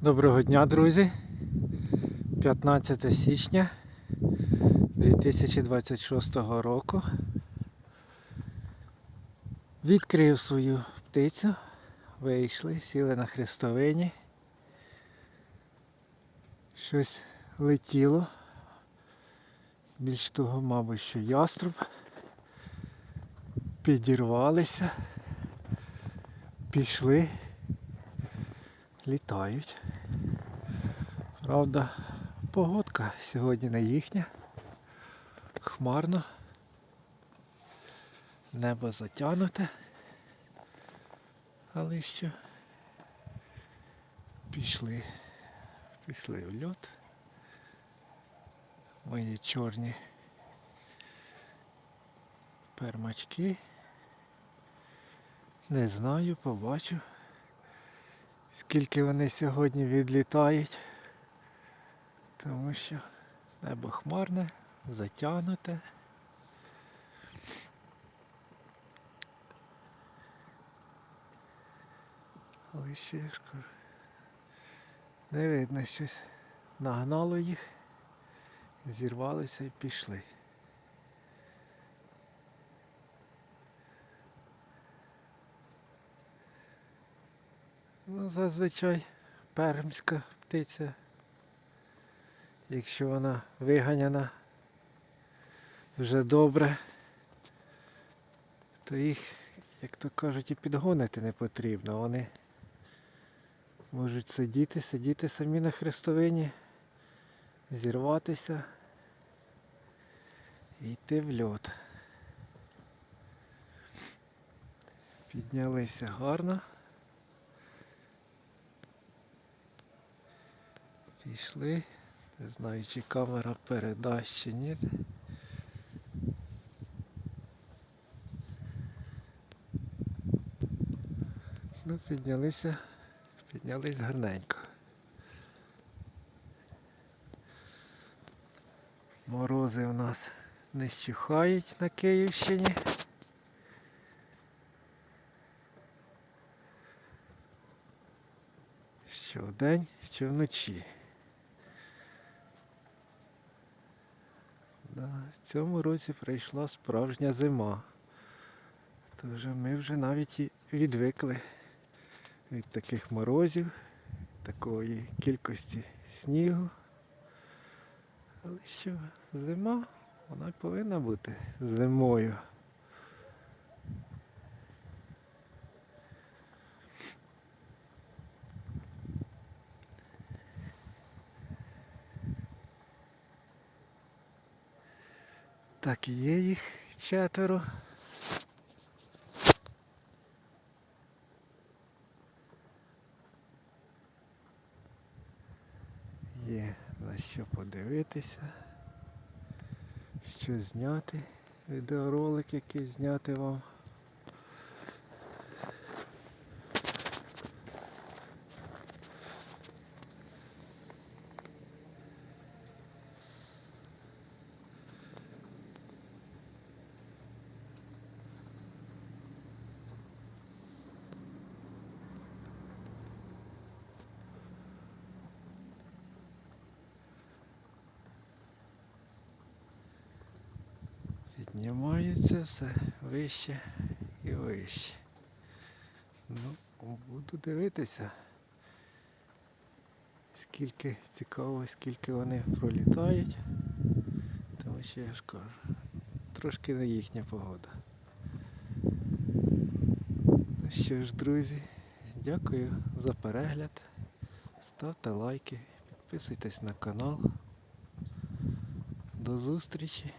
Доброго дня, друзі. 15 січня 2026 року. Відкрив свою птицю. Вийшли, сіли на хрестовині. Щось летіло. Більш того, мабуть, що яструб. Підірвалися. Пішли. Літають. Правда, погодка сьогодні не їхня. Хмарно. Небо затягнуте. Але що пішли. Пішли в льот. Мої чорні пермачки. Не знаю, побачу. Скільки вони сьогодні відлітають. Тому що небо хмарне, затягнуте. Але ще ж кажу, не видно щось. Нагнало їх, зірвалися і пішли. Ну, зазвичай пермська птиця, якщо вона виганяна вже добре, то їх, як то кажуть, і підгонити не потрібно. Вони можуть сидіти, сидіти самі на хрестовині, зірватися і йти в льот. Піднялися гарно. Пішли. Не знаю, чи камера передасть чи ні. Ну, піднялися, піднялись гарненько. Морози у нас не щухають на Київщині. Що вдень, що вночі. Да, в цьому році прийшла справжня зима. Тож ми вже навіть і відвикли від таких морозів, такої кількості снігу. Але що, зима, вона повинна бути зимою. Так, є їх четверо. Є на що подивитися, що зняти, відеоролик який зняти вам. Піднімаються все вище і вище. Ну, буду дивитися. Скільки цікаво, скільки вони пролітають. Тому що я ж кажу, трошки не їхня погода. Ну що ж, друзі, дякую за перегляд. Ставте лайки, підписуйтесь на канал. До зустрічі!